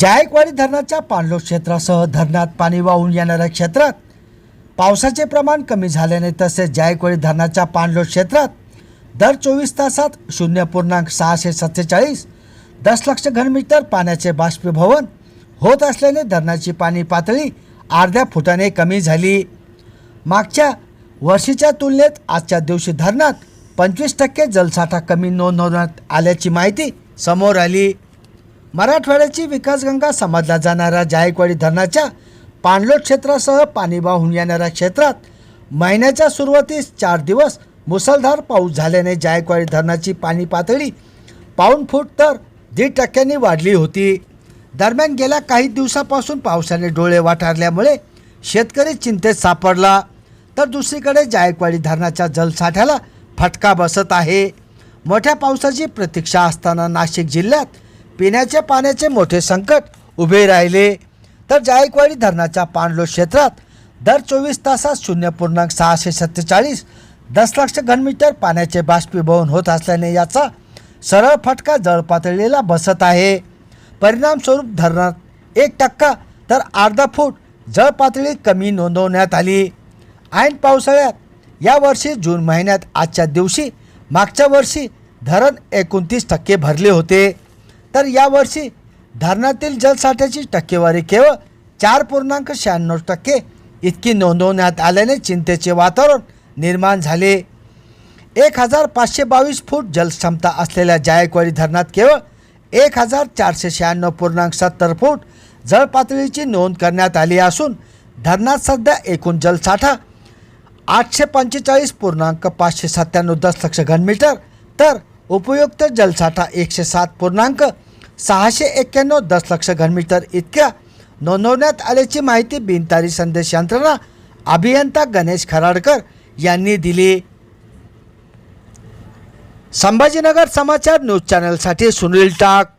जायकवाडी धरणाच्या पाणलोट क्षेत्रासह धरणात पाणी वाहून येणाऱ्या क्षेत्रात पावसाचे प्रमाण कमी झाल्याने तसेच जायकवाडी धरणाच्या पाणलोट क्षेत्रात दर चोवीस तासात शून्य पूर्णांक सहाशे सत्तेचाळीस दशलक्ष घनमीटर पाण्याचे बाष्पीभवन होत असल्याने धरणाची पाणी पातळी अर्ध्या फुटाने कमी झाली. मागच्या वर्षीच्या तुलनेत आजच्या दिवशी धरणात पंचवीस टक्के जलसाठा कमी नोंदवण्यात आल्याची माहिती समोर आली. मराठवाड्याची विकासगंगा समजला जाणाऱ्या जायकवाडी धरणाच्या पाणलोट क्षेत्रासह पाणी वाहून येणाऱ्या क्षेत्रात महिन्याच्या सुरुवातीस चार दिवस मुसळधार पाऊस झाल्याने जायकवाडी धरणाची पाणी पातळी पाऊण फूट तर दीड टक्क्यांनी वाढली होती. दरम्यान गेल्या काही दिवसापासून पावसाने डोळे वाटारल्यामुळे शेतकरी चिंतेत सापडला. तर दुसरीकडे जायकवाडी धरणाच्या जलसाठ्याला फटका बसत आहे. मोठ्या पावसाची प्रतीक्षा असताना नाशिक जिल्ह्यात पिण्याच्या पाण्याचे मोठे संकट उभे राहिले. तर जायकवाडी धरणाच्या पाणलोट क्षेत्रात दर चोवीस तासात शून्य पूर्णांक सहाशे सत्तेचाळीस दशलक्ष घनमीटर पाण्याचे बाष्पीभवन होत असल्याने याचा सरळ फटका जळपातळीला बसत आहे. परिणामस्वरूप धरणात एक टक्का तर अर्धा फूट जळपातळी कमी नोंदवण्यात आली. ऐन पावसाळ्यात यावर्षी जून महिन्यात आजच्या दिवशी मागच्या वर्षी धरण एकोणतीस टक्के भरले होते. तर यावर्षी धरणातील जलसाठ्याची टक्केवारी केवळ चार पूर्णांक शहाण्णव टक्के इतकी नोंदवण्यात आल्याने चिंतेचे वातावरण निर्माण झाले. एक हजार पाचशे बावीस फूट जलक्षमता असलेल्या जायकवाडी धरणात केवळ एक हजार चारशे शहाण्णव पूर्णांक सत्तर फूट जलपातळीची नोंद करण्यात आली असून धरणात सध्या एकूण जलसाठा आठशे पंचेचाळीस पूर्णांक पाचशे सत्त्याण्णव दशलक्ष घनमीटर तर उपयुक्त जलसाठा एकशे सात पूर्णांक सहाशे एक्क्याण्णव दशलक्ष घनमीटर इतक्या नोंदवण्यात आल्याची माहिती बिनतारी संदेश यंत्रणा अभियंता गणेश खराडकर यांनी दिली. संभाजीनगर समाचार न्यूज चॅनलसाठी सुनील टाक.